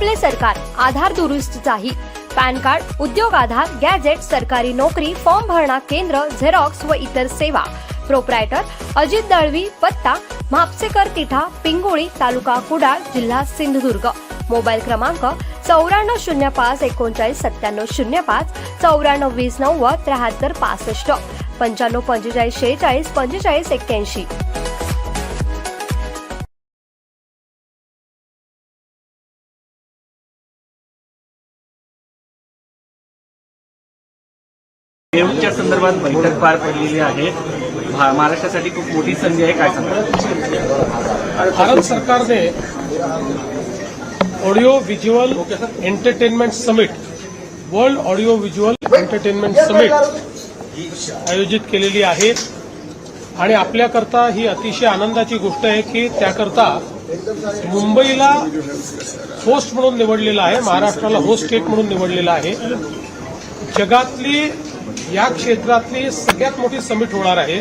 आपले सरकार आधार दुरुस्तीचाही. Pan card उद्योग आधार गॅजेट सरकारी नोकरी फॉर्म भरणा केंद्र झेरॉक्स व इतर सेवा. प्रोप्रायटर अजित दळवी पत्ता म्हापसेकर तिठा पिंगोळी तालुका कुडाळ जिल्हा सिंधुदुर्ग. मोबाईल क्रमांक चौऱ्याण्णव शून्य पाच एकोणचाळीस सत्त्याण्णव शून्य पाच चौऱ्याण्णव वीस नव्वद त्र्याहत्तर पासष्ट. पंच्याण्णव पंचेचाळीस शेहेचाळीस पंचेचाळीस एक्क्याऐंशी. निवडणुकीच्या संदर्भात बैठक पार पडलेली आहे. महाराष्ट्रासाठी खूप मोठी संधी आहे. काय सांगा भारत सरकारने audio visual entertainment summit world audio visual entertainment summit आयोजित केलेली आहे. आणि आपल्याकरता ही अतिशय आनंदाची गोष्ट आहे की त्याकरता मुंबईला होस्ट म्हणून निवडलेला आहे महाराष्ट्राला होस्ट स्टेट म्हणून निवडलेला आहे. जगातली या क्षेत्रातली सगळ्यात मोठी समिट होणार आहे.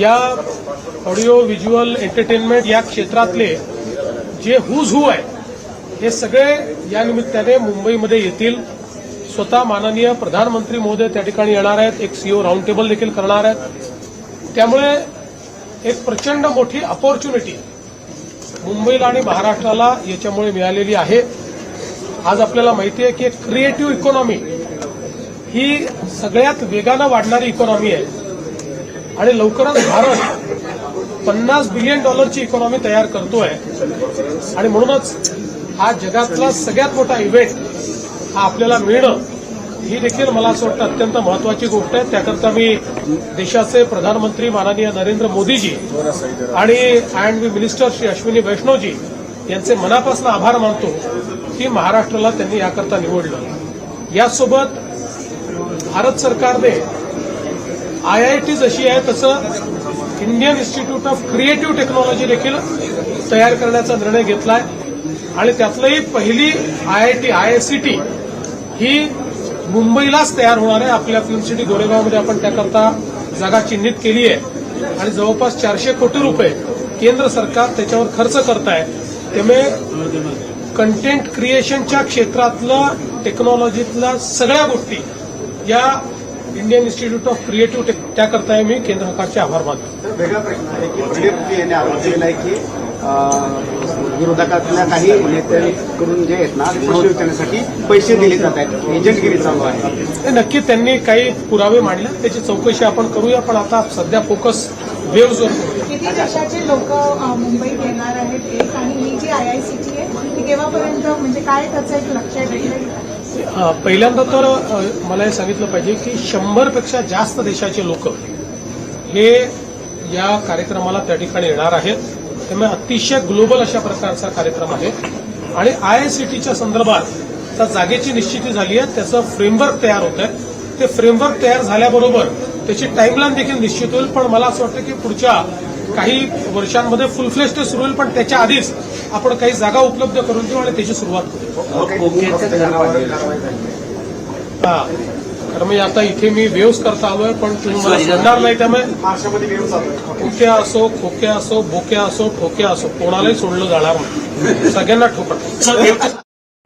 या ऑडिओ व्हिज्युअल एंटरटेनमेंट या क्षेत्रातले जे हुज हू आहे हे सगळे या निमित्ताने मुंबईमध्ये येतील. स्वतः माननीय प्रधानमंत्री महोदय त्या ठिकाणी येणार आहेत. एक सीओ राऊंड टेबल देखील करणार आहेत. त्यामुळे एक प्रचंड मोठी अपॉर्च्युनिटी मुंबईला आणि महाराष्ट्राला याच्यामुळे मिळालेली आहे. आज आपल्याला माहिती आहे की एक क्रिएटिव्ह इकॉनॉमी ही सगळ्यात वेगानं वाढणारी इकॉनॉमी आहे. आणि लवकरच भारत पन्नास बिलियन डॉलरची इकॉनॉमी तयार करतोय. आणि म्हणूनच हा जगातला सगळ्यात मोठा इव्हेंट हा आपल्याला मिळणं ही देखील मला असं वाटतं अत्यंत महत्वाची गोष्ट आहे. त्याकरता मी देशाचे प्रधानमंत्री माननीय नरेंद्र मोदीजी आणि अँड मिनिस्टर श्री अश्विनी वैष्णवजी यांचे मनापासून आभार मानतो की महाराष्ट्राला त्यांनी याकरता निवडलं. यासोबत भारत सरकारने आयआयटी जशी आहे तसं Indian Institute of Creative Technology देखील तयार करण्याचा निर्णय घेतला आहे आणि त्यातलंही पहिली आयआयटी आयआयसीटी ही मुंबईलाच तयार होणार आहे. आपल्या फिल्म सिटी गोरेगावमध्ये आपण त्याकरता जागा चिन्हित केली आहे. आणि जवळपास चारशे कोटी रुपये केंद्र सरकार त्याच्यावर खर्च करत आहे त्यामुळे कंटेंट क्रिएशनच्या क्षेत्रातलं टेक्नॉलॉजीतल्या सगळ्या गोष्टी या Indian Institute of Creative Tech त्याकरता मी केंद्र सरकारचे आभार मानतो. वेगळा प्रश्न आहे की बीजेपी यांनी आरोप केला आहे की विरोधकातल्या काही नेत्यांकडून जे आहेत ना विचारण्यासाठी पैसे दिले जात आहेत एजंटगिरी चालू आहे. हे नक्की त्यांनी काही पुरावे मांडले त्याची चौकशी आपण करूया पण आता सध्या फोकस वेव्हजवर करूया किती देशाचे लोक मुंबईत येणार आहेत एक आणि ही जी आय आय सीची आहे ती केव्हापर्यंत म्हणजे काय त्याचं एक लक्ष आहे? अ, पहिल्यांदा तर मला हे सांगितलं पाहिजे की शंभरपेक्षा जास्त देशाचे लोक हे या कार्यक्रमाला त्या ठिकाणी येणार आहेत. त्यामुळे अतिशय ग्लोबल अशा प्रकारचा कार्यक्रम आहे. आणि आयआयसीटीच्या संदर्भात त्या जागेची निश्चिती झाली आहे. त्याचं फ्रेमवर्क तयार होत आहे. ते फ्रेमवर्क तयार झाल्याबरोबर त्याची टाईमलाईन देखील निश्चित होईल. पण मला असं वाटतं की पुढच्या काही वर्षांमध्ये फुल फ्लेश ते सुरू होईल पण त्याच्या आधीच आपण काही जागा उपलब्ध करून देऊ आणि त्याची सुरुवात करू. हा. तर मी आता इथे मी वेव्स करता आलोय पण तुम्ही मला सोडणार नाही त्यामुळे खोक्या असो खोक्या असो बोक्या असो ठोक्या असो कोणालाही सोडलं जाणार नाही. सगळ्यांना ठोकणार